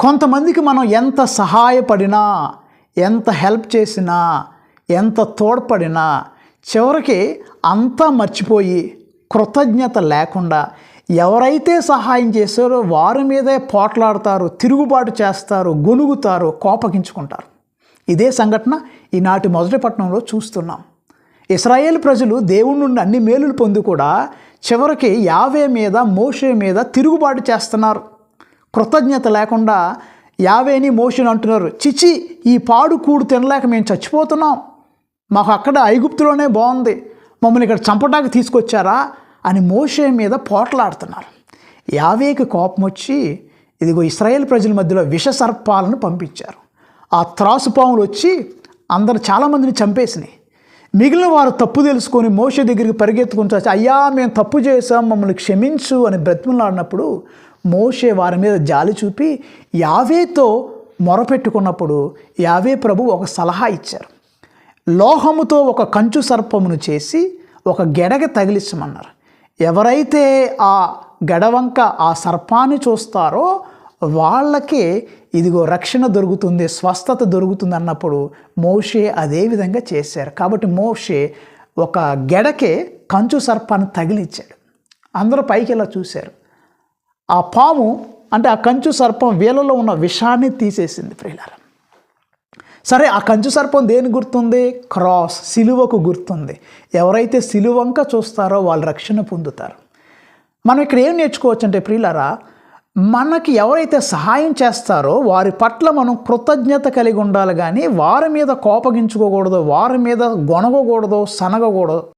కొంతమందికి మనం ఎంత సహాయపడినా ఎంత హెల్ప్ చేసినా ఎంత తోడ్పడినా చివరికి అంతా మర్చిపోయి కృతజ్ఞత లేకుండా ఎవరైతే సహాయం చేశారో వారి మీదే పోట్లాడతారు తిరుగుబాటు చేస్తారు గొనుగుతారు కోపగించుకుంటారు. ఇదే సంఘటన ఈనాటి మొదటి పట్టణంలో చూస్తున్నాం. ఇస్రాయేల్ ప్రజలు దేవుడి నుండి అన్ని మేలులు పొంది కూడా చివరికి యావే మీద మోషే మీద తిరుగుబాటు చేస్తున్నారు. కృతజ్ఞత లేకుండా యావేని మోషన్ అంటున్నారు చిచి ఈ పాడు కూడు తినలేక మేము చచ్చిపోతున్నాం. మాకు అక్కడ ఐగుప్తులోనే బాగుంది. మమ్మల్ని ఇక్కడ చంపడానికి తీసుకొచ్చారా? అని మోషే మీద పోట్లాడుతున్నారు. యావేకి కోపం వచ్చి ఇదిగో ఇస్రాయేల్ ప్రజల మధ్యలో విష సర్పాలను పంపించారు. ఆ త్రాసు పాములు వచ్చి అందరు చాలామందిని చంపేసినాయి. మిగిలిన వారు తప్పు తెలుసుకొని మోషే దగ్గరికి పరిగెత్తుకుని అయ్యా మేము తప్పు చేసాం మమ్మల్ని క్షమించు అని బ్రతిమలాడినప్పుడు మోషే వారి మీద జాలి చూపి యావేతో మొరపెట్టుకున్నప్పుడు యావే ప్రభు ఒక సలహా ఇచ్చారు. లోహముతో ఒక కంచు సర్పమును చేసి ఒక గెడగ తగిలించమన్నారు. ఎవరైతే ఆ గడవంక ఆ సర్పాన్ని చూస్తారో వాళ్ళకే ఇదిగో రక్షణ దొరుకుతుంది స్వస్థత దొరుకుతుంది అన్నప్పుడు మోషే అదే విధంగా చేశారు. కాబట్టి మోషే ఒక గెడకే కంచు సర్పాన్ని తగిలించాడు. అందరూ పైకి ఇలా చూశారు. ఆ పాము అంటే ఆ కంచు సర్పం వీళ్ళలో ఉన్న విషాన్ని తీసేసింది ప్రియులారా. సరే ఆ కంచు సర్పం దేని గుర్తుంది? క్రాస్ సిలువకు గుర్తుంది. ఎవరైతే సిలువంక చూస్తారో వాళ్ళు రక్షణ పొందుతారు. మనం ఇక్కడ ఏం నేర్చుకోవచ్చు అంటే ప్రియులారా మనకి ఎవరైతే సహాయం చేస్తారో వారి పట్ల మనం కృతజ్ఞత కలిగి ఉండాలి కానీ వారి మీద కోపగించుకోకూడదు వారి మీద గొనగకూడదు సనగకూడదు.